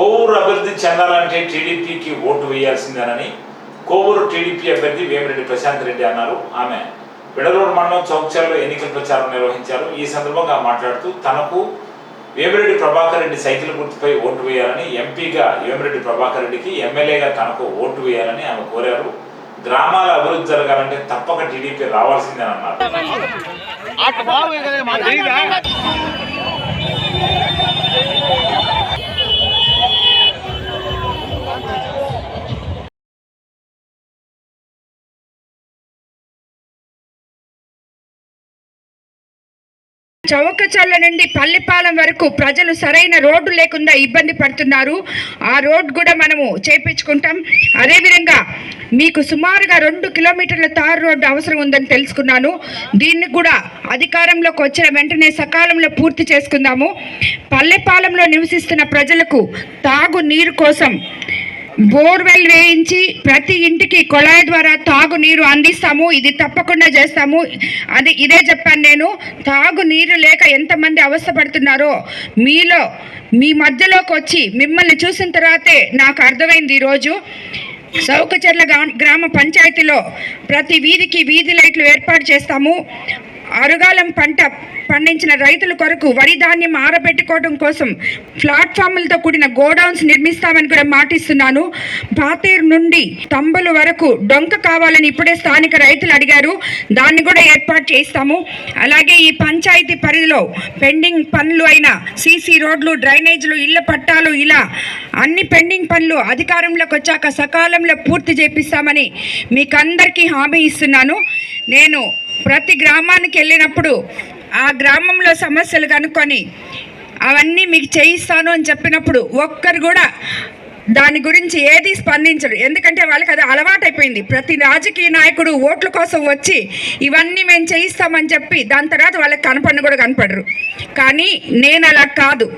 కోవూరు అభివృద్ధి చెందాలంటే టీడీపీకి ఓటు వేయాల్సిందేనని కోవూరు టీడీపీ అభ్యర్థి వేమిరెడ్డి ప్రశాంత్ రెడ్డి అన్నారు. ఆమె విడలూరు మండలం చౌక్చర్లో ఎన్నికల ప్రచారం నిర్వహించారు. ఈ సందర్భంగా మాట్లాడుతూ తనకు వేమిరెడ్డి ప్రభాకర్ రెడ్డి సైకిల్ గుర్తుపై ఓటు వేయాలని ఎంపీగా వేమిరెడ్డి ప్రభాకర్ రెడ్డికి ఎమ్మెల్యేగా తనకు ఓటు వేయాలని ఆమె కోరారు. గ్రామాల అభివృద్ధి జరగాలంటే తప్పక టీడీపీ రావాల్సిందేనన్నారు. చౌకచల్ల నుండి పల్లిపాలెం వరకు ప్రజలు సరైన రోడ్డు లేకుండా ఇబ్బంది పడుతున్నారు. ఆ రోడ్డు కూడా మనము చేపించుకుంటాం. అదేవిధంగా మీకు సుమారుగా రెండు కిలోమీటర్ల తారు రోడ్డు అవసరం ఉందని తెలుసుకున్నాను. దీన్ని కూడా అధికారంలోకి వచ్చిన వెంటనే సకాలంలో పూర్తి చేసుకుందాము. పల్లెపాలెంలో నివసిస్తున్న ప్రజలకు తాగు నీరు కోసం బోర్వెల్ వేయించి ప్రతి ఇంటికి కొళాయి ద్వారా తాగునీరు అందిస్తాము. ఇది తప్పకుండా చేస్తాము. అది ఇదే చెప్పాను నేను. తాగునీరు లేక ఎంతమంది అవస్థపడుతున్నారో మీలో మీ మధ్యలోకి వచ్చి మిమ్మల్ని చూసిన తర్వాతే నాకు అర్థమైంది ఈరోజు. సౌకచర్ల గ్రామ పంచాయతీలో ప్రతి వీధికి వీధి లైట్లు ఏర్పాటు చేస్తాము. అరుగాలం పంట పండించిన రైతుల కొరకు వరి ధాన్యం ఆరబెట్టుకోవడం కోసం ప్లాట్ఫామ్లతో కూడిన గోడౌన్స్ నిర్మిస్తామని కూడా మాటిస్తున్నాను. బాతేరు నుండి తంబలు వరకు డొంక కావాలని ఇప్పుడే స్థానిక రైతులు అడిగారు. దాన్ని కూడా ఏర్పాటు చేస్తాము. అలాగే ఈ పంచాయతీ పరిధిలో పెండింగ్ పనులు అయిన సీసీ రోడ్లు డ్రైనేజీలు ఇళ్ళ పట్టాలు ఇలా అన్ని పెండింగ్ పనులు అధికారంలోకి వచ్చాక సకాలంలో పూర్తి చేపిస్తామని మీకందరికీ హామీ ఇస్తున్నాను. నేను ప్రతి గ్రామానికి వెళ్ళినప్పుడు ఆ గ్రామంలో సమస్యలు కనుక్కొని అవన్నీ మీకు చేయిస్తాను అని చెప్పినప్పుడు ఒక్కరు కూడా దాని గురించి ఏది స్పందించరు. ఎందుకంటే వాళ్ళకి అది అలవాటైపోయింది. ప్రతి రాజకీయ నాయకుడు ఓట్ల కోసం వచ్చి ఇవన్నీ మేము చేయిస్తామని చెప్పి దాని తర్వాత వాళ్ళకి కనపడిన కూడా కనపడరు. కానీ నేను అలా కాదు.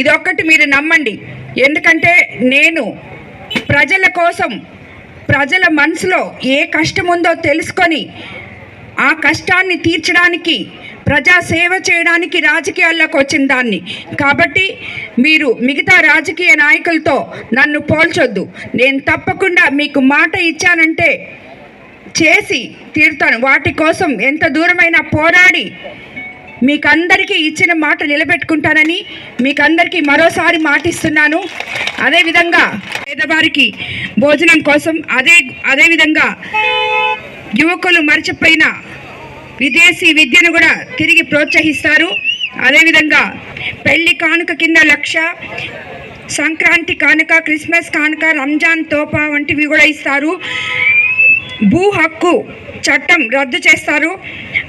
ఇది ఒక్కటి మీరు నమ్మండి. ఎందుకంటే నేను ప్రజల కోసం ప్రజల మనసులో ఏ కష్టం ఉందో తెలుసుకొని ఆ కష్టాన్ని తీర్చడానికి ప్రజా సేవ చేయడానికి రాజకీయాల్లోకి వచ్చిన దాన్ని. కాబట్టి మీరు మిగతా రాజకీయ నాయకులతో నన్ను పోల్చొద్దు. నేను తప్పకుండా మీకు మాట ఇచ్చానంటే చేసి తీరుతాను. వాటి కోసం ఎంత దూరమైనా పోరాడి మీకందరికీ ఇచ్చిన మాట నిలబెట్టుకుంటానని మీకందరికీ మరోసారి మాటిస్తున్నాను. అదేవిధంగా పేదవారికి భోజనం కోసం అదే అదేవిధంగా యువకులు మర్చిపోయిన విదేశీ విద్యను కూడా తిరిగి ప్రోత్సహిస్తారు. అదేవిధంగా పెళ్ళి కానుక కింద లక్ష సంక్రాంతి కానుక క్రిస్మస్ కానుక రంజాన్ తోపా వంటివి కూడా ఇస్తారు. భూ హక్కు చట్టం రద్దు చేస్తారు.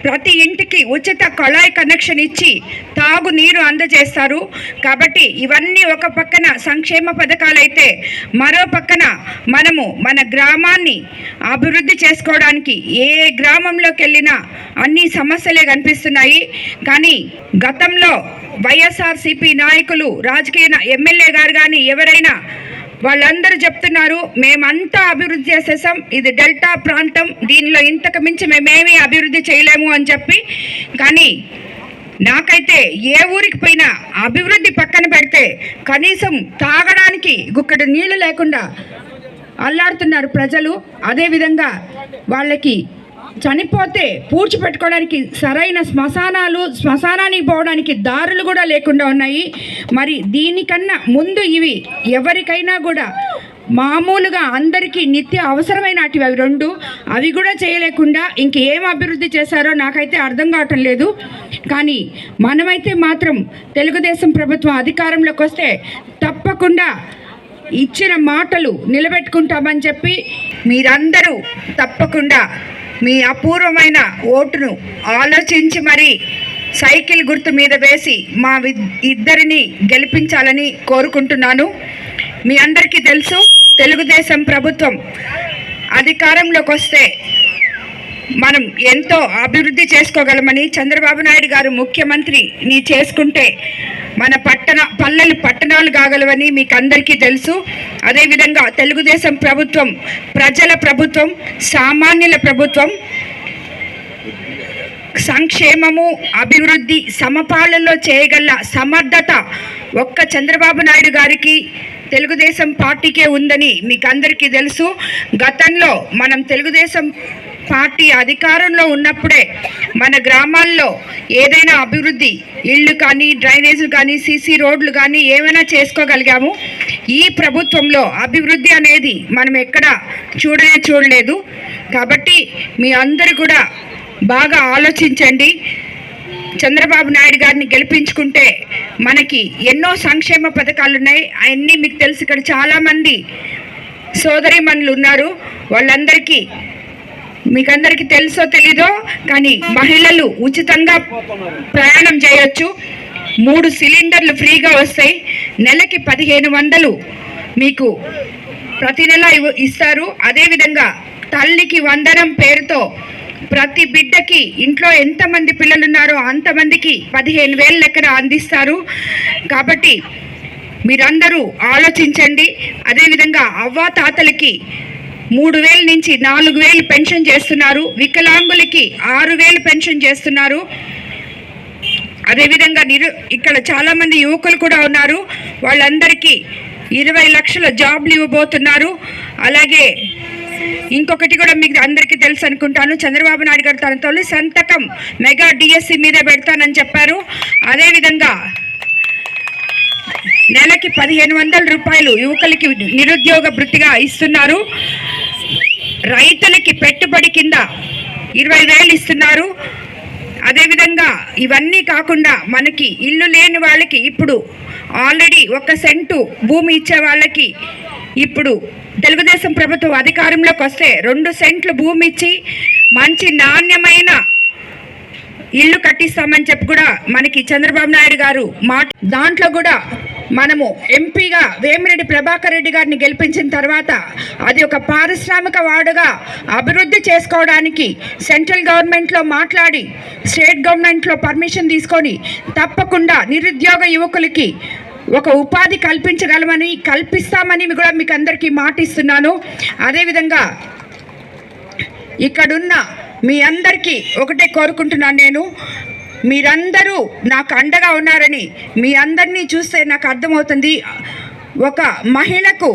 ప్రతి ఇంటికి ఉచిత కొళాయి కనెక్షన్ ఇచ్చి తాగునీరు అందజేస్తారు. కాబట్టి ఇవన్నీ ఒక పక్కన సంక్షేమ పథకాలైతే మరో పక్కన మనము మన గ్రామాన్ని అభివృద్ధి చేసుకోవడానికి ఏ గ్రామంలోకి వెళ్ళినా అన్ని సమస్యలే కనిపిస్తున్నాయి. కానీ గతంలో వైఎస్ఆర్సిపి నాయకులు రాజకీయ ఎమ్మెల్యే గారు కానీ ఎవరైనా వాళ్ళందరూ చెప్తున్నారు మేమంతా అభివృద్ధి చేసేసాం ఇది డెల్టా ప్రాంతం దీనిలో ఇంతకు మించి మేమేమీ అభివృద్ధి చేయలేము అని చెప్పి. కానీ నాకైతే ఏ ఊరికి పోయినా అభివృద్ధి పక్కన పెడితే కనీసం తాగడానికి గుక్కడు నీళ్ళు లేకుండా అల్లాడుతున్నారు ప్రజలు. అదేవిధంగా వాళ్ళకి చనిపోతే పూడ్చిపెట్టుకోవడానికి సరైన శ్మశానాలు శ్మశానానికి పోవడానికి దారులు కూడా లేకుండా ఉన్నాయి. మరి దీనికన్నా ముందు ఇవి ఎవరికైనా కూడా మామూలుగా అందరికీ నిత్య అవసరమైన అవి అవి రెండు. అవి కూడా చేయలేకుండా ఇంకేం అభివృద్ధి చేశారో నాకైతే అర్థం కావటం లేదు. కానీ మనమైతే మాత్రం తెలుగుదేశం ప్రభుత్వం అధికారంలోకి వస్తే తప్పకుండా ఇచ్చిన మాటలు నిలబెట్టుకుంటామని చెప్పి మీరందరూ తప్పకుండా మీ అపూర్వమైన ఓటును ఆలోచించి మరి సైకిల్ గుర్తు మీద వేసి మా వి- ఇద్దరిని గెలిపించాలని కోరుకుంటున్నాను. మీ అందరికీ తెలుసు తెలుగుదేశం ప్రభుత్వం అధికారంలోకి వస్తే మనం ఎంతో అభివృద్ధి చేసుకోగలమని చంద్రబాబు నాయుడు గారు ముఖ్యమంత్రిని చేసుకుంటే మన పట్టణ పల్లెలు పట్టణాలు కాగలవని మీకు అందరికీ తెలుసు. అదేవిధంగా తెలుగుదేశం ప్రభుత్వం ప్రజల ప్రభుత్వం సామాన్యుల ప్రభుత్వం సంక్షేమము అభివృద్ధి సమపాలనలో చేయగల సమర్థత ఒక్క చంద్రబాబు నాయుడు గారికి తెలుగుదేశం పార్టీకే ఉందని మీకు అందరికీ తెలుసు. గతంలో మనం తెలుగుదేశం పార్టీ అధికారంలో ఉన్నప్పుడే మన గ్రామాల్లో ఏదైనా అభివృద్ధి ఇళ్ళు కానీ డ్రైనేజీలు కానీ సీసీ రోడ్లు కానీ ఏమైనా చేసుకోగలిగాము? ఈ ప్రభుత్వంలో అభివృద్ధి అనేది మనం ఎక్కడ చూడనే చూడలేదు. కాబట్టి మీ అందరు కూడా బాగా ఆలోచించండి. చంద్రబాబు నాయుడు గారిని గెలిపించుకుంటే మనకి ఎన్నో సంక్షేమ పథకాలు ఉన్నాయి. అవన్నీ మీకు తెలుసు. ఇక్కడ చాలామంది సోదరిమణులు ఉన్నారు. వాళ్ళందరికీ మీకందరికీ తెలుసో తెలీదో కానీ మహిళలు ఉచితంగా ప్రయాణం చేయొచ్చు. మూడు సిలిండర్లు ఫ్రీగా వస్తాయి. నెలకి పదిహేను వందలు మీకు ప్రతి నెల ఇస్తారు. అదేవిధంగా తల్లికి వందనం పేరుతో ప్రతి బిడ్డకి ఇంట్లో ఎంతమంది పిల్లలు ఉన్నారో అంతమందికి పదిహేను వేలు లెక్కన అందిస్తారు. కాబట్టి మీరందరూ ఆలోచించండి. అదేవిధంగా అవ్వా తాతలకి మూడు వేల నుంచి నాలుగు వేలు పెన్షన్ చేస్తున్నారు. వికలాంగులకి ఆరు వేలు పెన్షన్ చేస్తున్నారు. అదేవిధంగా నిరు ఇక్కడ చాలామంది యువకులు కూడా ఉన్నారు. వాళ్ళందరికీ ఇరవై లక్షల జాబ్లు ఇవ్వబోతున్నారు. అలాగే ఇంకొకటి కూడా మీకు అందరికీ తెలుసు అనుకుంటాను. చంద్రబాబు నాయుడు గారు తన తొలి సంతకం మెగా డిఎస్సి మీద పెడతానని చెప్పారు. అదేవిధంగా నెలకి పదిహేను వందల రూపాయలు యువకులకి నిరుద్యోగ వృత్తిగా ఇస్తున్నారు. రైతులకి పెట్టుబడి కింద ఇరవై వేలు ఇస్తున్నారు. అదేవిధంగా ఇవన్నీ కాకుండా మనకి ఇల్లు లేని వాళ్ళకి ఇప్పుడు ఆల్రెడీ ఒక సెంటు భూమి ఇచ్చే వాళ్ళకి ఇప్పుడు తెలుగుదేశం ప్రభుత్వం అధికారంలోకి వస్తే రెండు సెంట్లు భూమి ఇచ్చి మంచి నాణ్యమైన ఇల్లు కట్టిస్తామని చెప్పి కూడా మనకి చంద్రబాబు నాయుడు గారు మాట. దాంట్లో కూడా మనము ఎంపీగా వేమిరెడ్డి ప్రభాకర్ రెడ్డి గారిని గెలిపించిన తర్వాత అది ఒక పారిశ్రామిక వాడుగా అభివృద్ధి చేసుకోవడానికి సెంట్రల్ గవర్నమెంట్లో మాట్లాడి స్టేట్ గవర్నమెంట్లో పర్మిషన్ తీసుకొని తప్పకుండా నిరుద్యోగ యువకులకి ఒక ఉపాధి కల్పించగలమని కల్పిస్తామని కూడా మీకు అందరికీ మాటిస్తున్నాను. అదేవిధంగా ఇక్కడున్న మీ అందరికీ ఒకటే కోరుకుంటున్నాను నేను. మీరందరూ నాకు అండగా ఉన్నారని మీ అందరినీ చూస్తే నాకు అర్థమవుతుంది. ఒక మహిళకు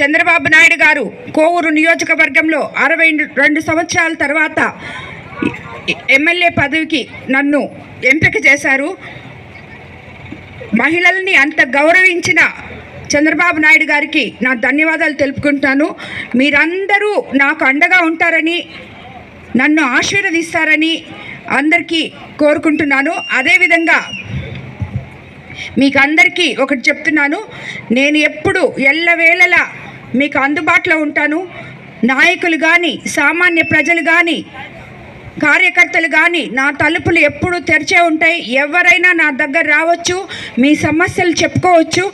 చంద్రబాబు నాయుడు గారు కోవూరు నియోజకవర్గంలో అరవై రెండు సంవత్సరాల తర్వాత ఎమ్మెల్యే పదవికి నన్ను ఎంపిక చేశారు. మహిళల్ని అంత గౌరవించిన చంద్రబాబు నాయుడు గారికి నా ధన్యవాదాలు తెలుపుకుంటాను మీరందరూ నాకు అండగా ఉంటారని నన్ను ఆశీర్వదిస్తారని అందరికీ కోరుకుంటున్నాను. అదేవిధంగా మీకు అందరికీ ఒకటి చెప్తున్నాను. నేను ఎప్పుడు ఎల్లవేళలా మీకు అందుబాటులో ఉంటాను. నాయకులు కానీ సామాన్య ప్రజలు కానీ కార్యకర్తలు కానీ నా తలుపులు ఎప్పుడూ తెరిచే ఉంటాయి. ఎవరైనా నా దగ్గర రావచ్చు మీ సమస్యలు చెప్పుకోవచ్చు.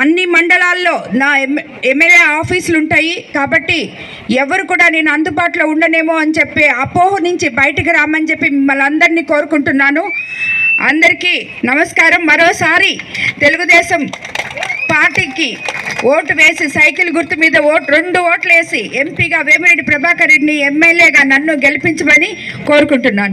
అన్ని మండలాల్లో నా ఎమ్మెల్యే ఆఫీసులు ఉంటాయి కాబట్టి ఎవరు కూడా నేను అందుబాటులో ఉండనేమో అని చెప్పి అపోహ నుంచి బయటకు రామని చెప్పి మిమ్మల్ని అందరినీ కోరుకుంటున్నాను. అందరికీ నమస్కారం. మరోసారి తెలుగుదేశం పార్టీకి ఓటు వేసి సైకిల్ గుర్తు మీద ఓటు రెండు ఓట్లు వేసి ఎంపీగా వేమిరెడ్డి ప్రభాకర్ రెడ్డిని ఎమ్మెల్యేగా నన్ను గెలిపించమని కోరుకుంటున్నాను.